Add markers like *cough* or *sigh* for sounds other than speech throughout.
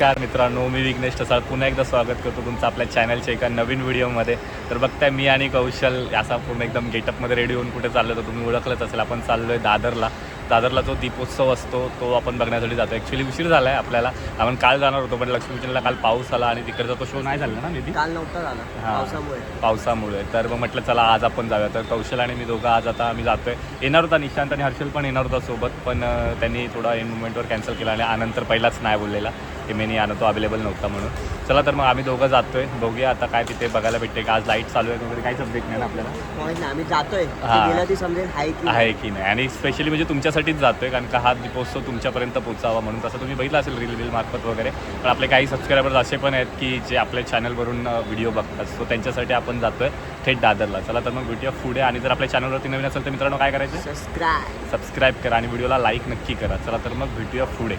नमस्कार मित्रांनो मी विघ्नेश टसाळ. पुन्हा एकदा स्वागत करतो तुमचं आपल्या चॅनलच्या एका नवीन व्हिडिओमध्ये तर बघताय मी आणि कौशल असा पूर्ण एकदम गेटअपमध्ये रेडी होऊन कुठे चाललो तर तुम्ही ओळखलंच असेल. आपण चाललो आहे दादरला. दादरला जो दीपोत्सव असतो तो आपण बघण्यासाठी जातो ॲक्च्युली उशीर झाला आहे आपल्याला. आपण काल जाणार होतो पण लक्ष्मीपूजनला काल पाऊस आला आणि तिकडचा तो शो नाही झाला ना निधी काल नव्हता झाला हा. पावसामुळे. पावसामुळे. तर मग म्हटलं चला आज आपण जाऊया. तर कौशल आणि मी दोघं आज आता आम्ही जातोय. येणार होता निशांत आणि हर्षल पण येणार होता सोबत पण त्यांनी थोडा एन मुवमेंटवर कॅन्सल केला आणि आनंतर पहिलाच नाही बोललेला. की मी नाही आणत तो अवेलेबल नव्हता म्हणून. चला तर मग आम्ही दोघं जातोय. बघूया आता काय तिथे बघायला भेटते. का आज लाइट चालू आहे वगैरे काही सब्जेक्ट नाही ना आपल्याला? आम्ही जातोय. हा. आहे की नाही. आणि स्पेशली म्हणजे तुमच्यासाठीच जातोय कारण का हा दीपोत्सव तुमच्यापर्यंत पोचावा म्हणून. तसं तुम्ही बघितलं असेल रील बिल मार्फत वगैरे. पण आपले काही सबस्क्रायबर्स असे पण आहेत की जे आपल्या चॅनलवरून व्हिडिओ बघतात. सो त्यांच्यासाठी आपण जातोय थेट दादरला. चला तर मग भेटूया पुढे. आणि जर आपल्या चॅनलवरती नवीन असेल तर मित्रांनो काय करायचं? सबस्क्राईब सबस्क्राईब करा आणि व्हिडिओला लाईक नक्की करा. चला तर मग भेटूया पुढे.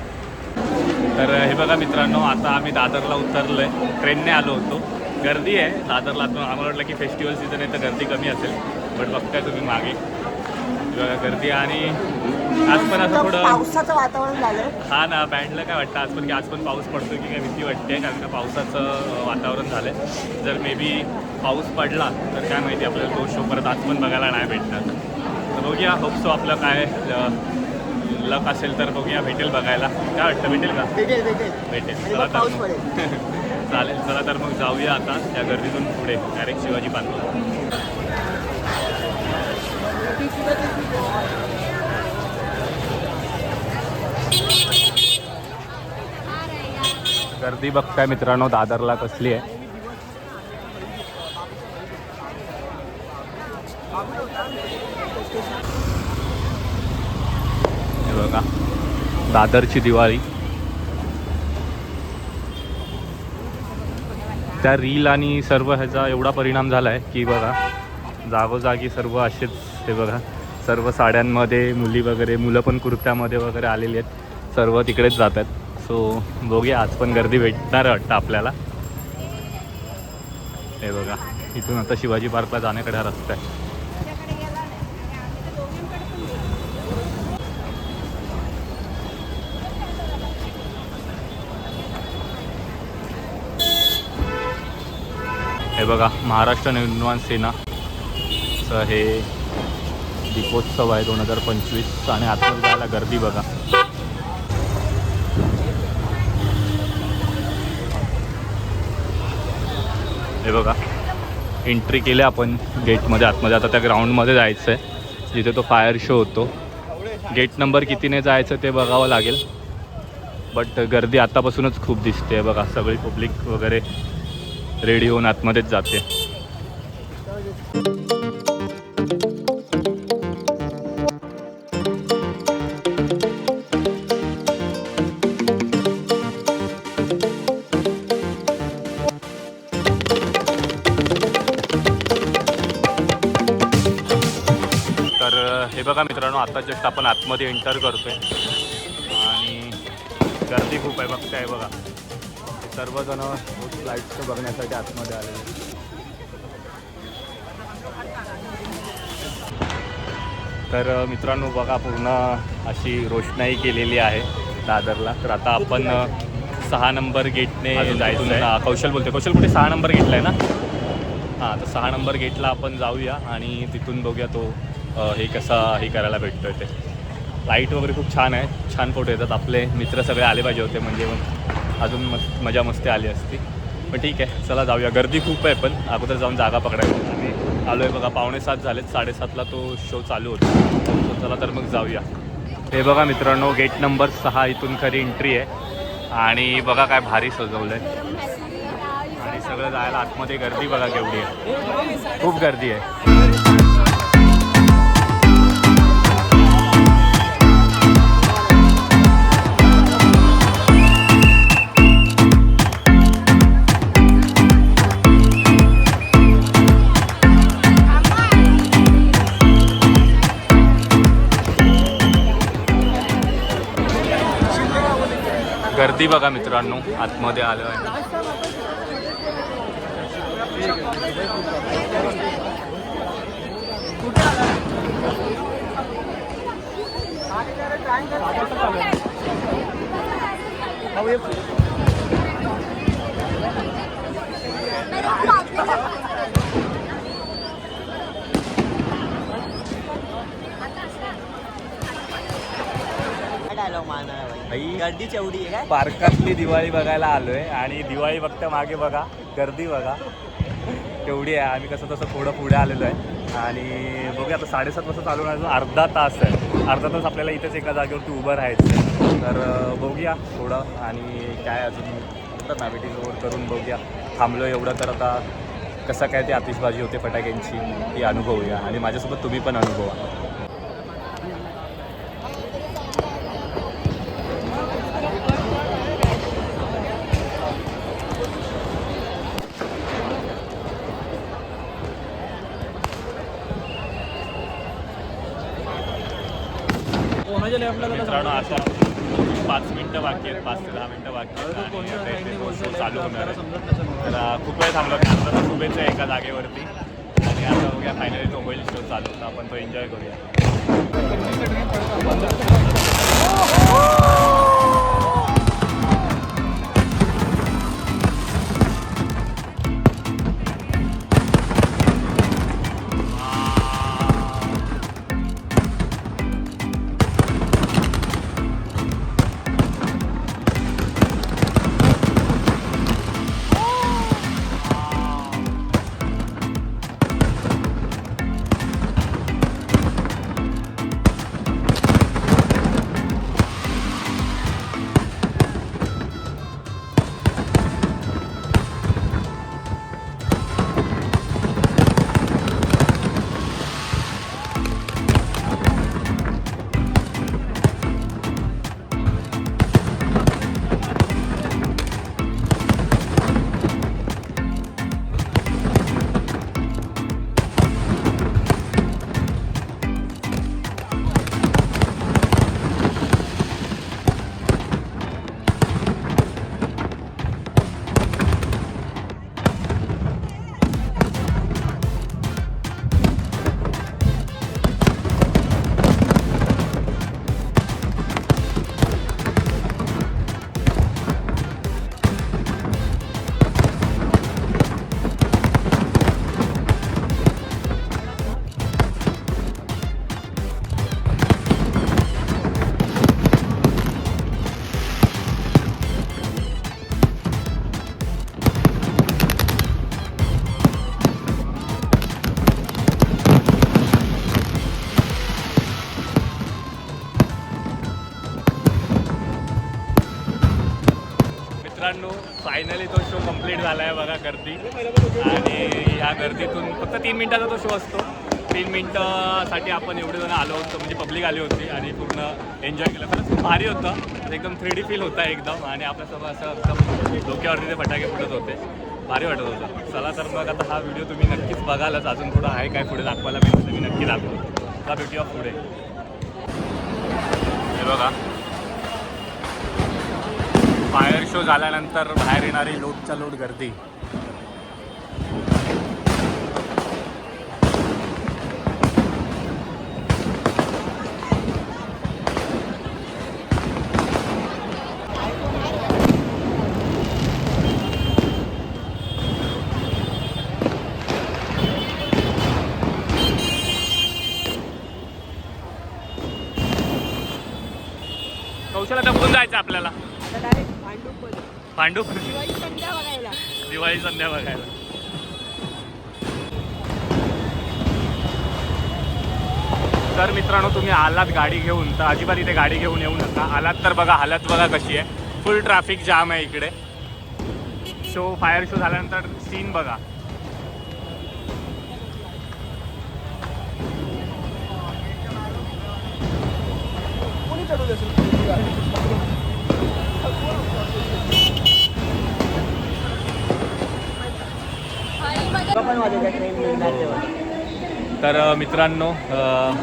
तर हे बघा मित्रांनो आता आम्ही दादरला उतरलो आहे ट्रेनने आलो होतो. गर्दी आहे. दादरला आता आम्हाला वाटलं की फेस्टिवल सीझन आहे तर गर्दी कमी असेल. बट बघताय तुम्ही मागे. बघा, गर्दी आणि आज पण असं थोडं पावसाचं वातावरण झालं. हा ना बँडला काय वाटतं आज पण की आज पण पाऊस पडतो की काय भीती वाटते. कारण का पावसाचं वातावरण झालं आहे जर मे बी पाऊस पडला तर काय माहिती आपल्याला तो शो परत आज पण बघायला नाही भेटणार. तर बघूया होप सो आपलं काय लक असेल तर बघूया भेटेल बघायला. काय वाटतं भेटेल का? भेटेल भेटेल. चला तर पाऊस मग. पडेल. *laughs* चालेल चला तर मग जाऊया आता त्या गर्दीतून पुढे डायरेक्ट शिवाजी पार्कला. गर्दी बघताय मित्रांनो दादरला कसली आहे? बघा. दादरची दिवाळी. त्या रील आणि सर्व ह्याचा एवढा परिणाम झाला आहे की बघा जागोजागी सर्व असेच हे बघा. सर्व साड्यांमध्ये मुली वगैरे मुलं पण कुर्त्यामध्ये वगैरे आलेली आहेत. सर्व तिकडेच जात आहेत. सो बघूया आज पण गर्दी भेटणार वाटतं आपल्याला. हे बघा इथून आता शिवाजी पार्कला जाण्याकडे हा रस्ता आहे. बघा महाराष्ट्र निर्माण सेना. हे दीपोत्सव आहे दोन हजार पंचवीस. आणि आतमध्ये जायला गर्दी बघा. हे बघा एंट्री केली आपण गेटमध्ये आतमध्ये आता त्या ग्राउंडमध्ये जायचं आहे जिथे तो फायर शो होतो. गेट नंबर कितीने जायचं ते बघावं लागेल. बट गर्दी आतापासूनच खूप दिसते बघा. सगळी पब्लिक वगैरे रेडी होऊन आतमध्येच जाते. तर हे बघा मित्रांनो आता जस्ट आपण आतमध्ये एंटर करतोय. आणि गर्दी खूप आहे बघताय बघा. सर्वजण लाईट्स बघण्यासाठी आतमध्ये आलेले तर मित्रांनो बघा पूर्ण अशी रोषणाई केलेली आहे दादरला. तर आता आपण सहा नंबर गेटने जायचं आहे कौशल बोलते कौशल कुठे? सहा नंबर गेटला आहे ना? हां तर सहा नंबर गेटला आपण जाऊया आणि तिथून बघूया तो हे कसा हे करायला भेटतोय ते. लाइट वगैरे खूप छान आहे. छान फोटो येतात. आपले मित्र सगळे आले पाहिजे होते म्हणजे मग अजून मस्त मजा मस्ती आली असती. पण ठीक आहे चला जाऊया. गर्दी खूप आहे पण अगोदर जाऊन जागा पकडायला. आणि आलो आहे बघा पावणे सात झालेत. साडेसातला तो शो चालू होता. चला तर मग जाऊया. हे बघा मित्रांनो गेट नंबर सहा इथून खरी एंट्री आहे. आणि बघा काय भारी सजवलं आहे आणि सगळं जायला आतमध्ये गर्दी बघा केवढी आहे. खूप गर्दी आहे. गर्दी बघा मित्रांनो आतमध्ये आलो आहे. डायलॉग मारणार आई. भाई. गर्दीच एवढी आहे काय? पार्कातली दिवाळी बघायला आलोय आणि दिवाळी बघता मागे बघा गर्दी बघा. तेवढी आहे आम्ही कसं तसं थोडं पुढे आलेलो आहे. आणि बघूया आता साडेसात वाजता चालू अजून अर्धा तास आहे. अर्धा तास आपल्याला इथेच एका जागेवरती उभं राहायचं. तर बघूया थोडं आणि काय अजून ना रोड करून बघूया. थांबलो एवढं तर आता कसं काय ते आतिषबाजी होते फटाक्यांची ती अनुभवूया. आणि माझ्यासोबत तुम्ही पण अनुभवा. मित्रांनो आता पाच मिनटं बाकी आहेत पाच ते दहा मिनटं बाकी आहेत. आणि चालू होणार आहे. तर खूप वेळ थांबलो मी. आता उभेच आहे एका जागेवरती. आणि आता बघूया फायनली तो होईल शो चालू. तर आपण तो एन्जॉय करूया. मित्रांनो फायनली तो शो कंप्लीट झाला आहे बघा गर्दी. आणि या गर्दीतून फक्त तीन मिनिटाचा तो शो असतो. तीन मिनटासाठी आपण एवढे जण आलो होतो म्हणजे पब्लिक आली होती आणि पूर्ण एन्जॉय केलं. खरंच खूप भारी होतं. एकदम थ्री डी फील होता एकदम. आणि आपल्यासोबत असं एकदम डोक्यावरती ते फटाके फुटत होते. भारी वाटत होतं. चला तर मग आता हा व्हिडिओ तुम्ही नक्कीच बघालच. अजून थोडं आहे काय पुढे दाखवायला मिळतं मी नक्की दाखवतो. का भेटूया पुढे. हे बघा. फायर शो झाल्यानंतर बाहेर येणारी लोटच्या लोट गर्दी. कौशला दबून जायचं आपल्याला? पांडू दिवाळी संध्या बघायला. तर मित्रांनो तुम्ही आलात गाडी घेऊन तर अजिबात इथे गाडी घेऊन येऊ नका. आलात तर बघा हालत बघा कशी आहे. फुल ट्रॅफिक जाम आहे इकडे. शो फायर शो झाल्यानंतर सीन बघा. पण तर मित्रांनो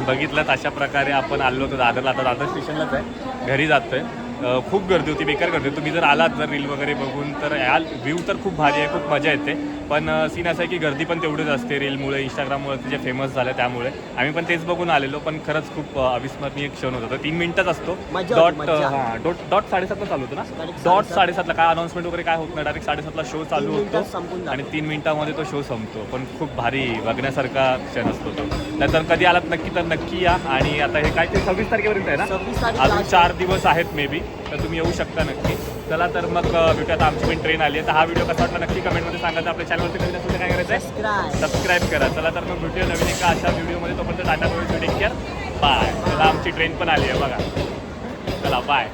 बघितलं अशा प्रकारे आपण आलो होतो दादरला. आता दादर स्टेशनलाच आहे. घरी जातोय. आहे खूप गर्दी होती बेकार गर्दी तुम्ही जर आलात जर रील वगैरे बघून तर याल व्ह्यू तर खूप भारी आहे खूप मजा येते. पण सीन असं आहे की गर्दी पण तेवढीच असते रीलमुळे इंस्टाग्राममुळे जे फेमस झालं त्यामुळे. आम्ही पण तेच बघून आलेलो पण खरंच खूप अविस्मरणीय क्षण होता तीन मिनिटच असतो. डॉट. हां डॉट डॉट साडेसातला चालू होतो ना? डॉट साडेसात. साडेसातला. काय अनाऊन्समेंट वगैरे काय होत नाही. डायरेक्ट साडेसातला शो चालू होतो. आणि तीन मिनिटामध्ये तो शो संपतो. पण खूप भारी बघण्यासारखा क्षण असतो तो. नंतर कधी आलात नक्की तर नक्की या. आणि आता हे काय ते सव्वीस तारखेपर्यंत आहे ना? अजून चार दिवस आहेत मे बी तर तुम्ही येऊ शकता नक्की. चला तर मग अ, भेटूया आता आमची पण ट्रेन आली आहे. तर हा व्हिडिओ कसा वाटला नक्की कमेंटमध्ये सांगायचं आपल्या चॅनलवरती कधी असेल तर काय करायचं आहे सबस्क्राईब सबस्क्राईब करा. चला तर मग भेटूया नवीन एका अशा व्हिडिओमध्ये तोपर्यंत टाटा टेक केअर बाय चला आमची ट्रेन पण आली आहे. बघा. चला बाय